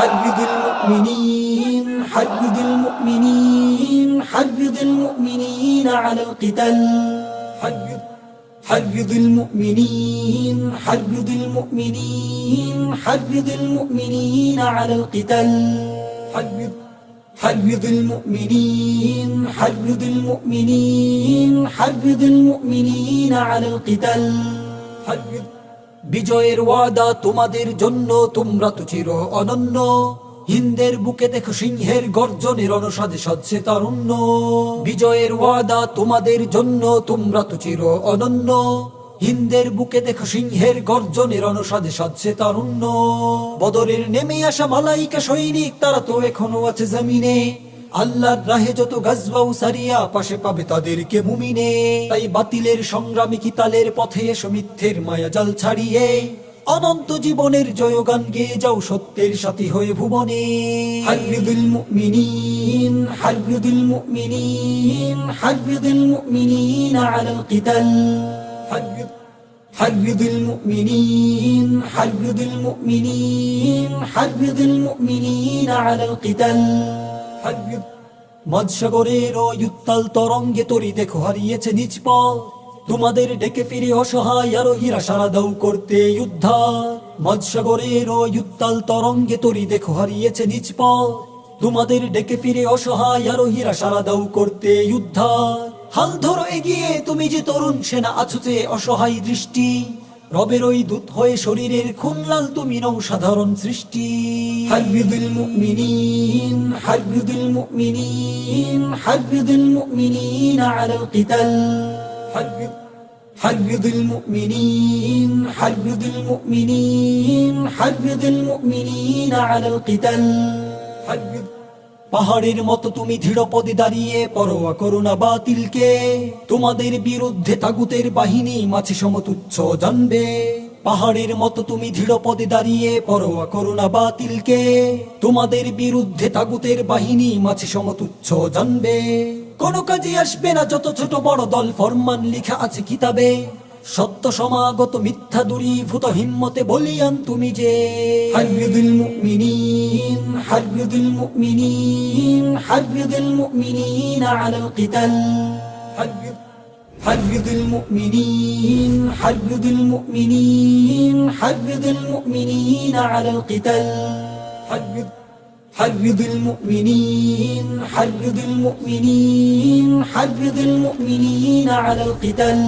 حرض المؤمنين حرض المؤمنين حرض المؤمنين على القتال. حرض حرض المؤمنين حرض المؤمنين حرض المؤمنين على القتال. حرض حرض المؤمنين حرض المؤمنين حرض المؤمنين على القتال. حرض বিজয়ের ওয়াদা তোমাদের জন্য, তোমরা তো চির অনন্য। হিন্দের বুকে দেখো সিংহের গর্জনের অনুসাদে সচ্ছে তারুণ্য। বিজয়ের ওয়াদা তোমাদের জন্য, তোমরা তো চির অনন্য। হিন্দের বুকে দেখো সিংহের গর্জনের অনুসাদে সচ্ছে তারুণ্য। বদরের নেমে আসা মালাইকা সৈনিক, তারা তো এখনও আছে জমিনে। আল্লাহর রাহে যত গাজবাউ সারিয়া পাশে পাবে তাদেরকে মুমিনে তাই বাতিলের সংগ্রামী কিতালের পথে এসো মিথ্যের মায়া জাল ছাড়িয়ে অনন্ত জীবনের জয়গান গেয়ে যাও সত্যের সাথী হয়ে ভুবনে হারিদুল মুমিনিন হারিদুল মুমিনিন হারিদুল মুমিনিন আলাল কিতাল حرض حرض المؤمنين حرض المؤمنين حرض المؤمنين على القتال মাঝসাগরের অয়ুত্তাল তরঙ্গে তরি দেখো, হারিয়েছে নিজ তোমাদের ডেকে ফিরে অসহায় আরও হীরা সারা দাউ করতে উদ্ধার। অয়ুত্তাল তরঙ্গে তরি দেখো, হারিয়েছে নিজ তোমাদের ডেকে ফিরে অসহায় সারা দাউ করতে উদ্ধার। হাল ধরো এগিয়ে, তুমি যে তরুণ সেনা আছো যে অসহায় দৃষ্টি। রবের ওই দূত হয়ে শরীরের খুনলাল তুমি নৌ সাধারণ সৃষ্টি। হাইবিদুল মুমিনিন। হারিদুল মুমিনিন হারিদুল মুমিনিন আলাল কিতাল হারিদ حرض المؤمنين حرض المؤمنين حرض المؤمنين على القتال حرض পাহাড়ের মতো তুমি দৃঢ় পদে দাঁড়িয়ে পরোয়া করো না বাতিলকে তোমাদের বিরুদ্ধে তাগুতের বাহিনী মাছে সমতুচ্ছ জানবে পাহাড়ের মতো তুমি দৃঢ় পদে দাঁড়িয়ে পরোয়া করো না বাতিলকে। তোমাদের বিরুদ্ধে তাগুতের বাহিনী মাছে সমতুচ্ছ জানবে। কোন কাজে আসবে না যত ছোট বড় দল ফরমান লিখা আছে কিতাবে। সত্য সমাগত মিথ্যা দূরীভূত হিম্মতে বলিয়ান তুমি যে। হারিদুল মুমিনিন হারিদুল মুমিনিন হারিদুল মুমিনিন আলাল কিতাল। حرض المؤمنين حرض المؤمنين حرض المؤمنين على القتال. حرض حرض المؤمنين حرض المؤمنين حرض المؤمنين على القتال.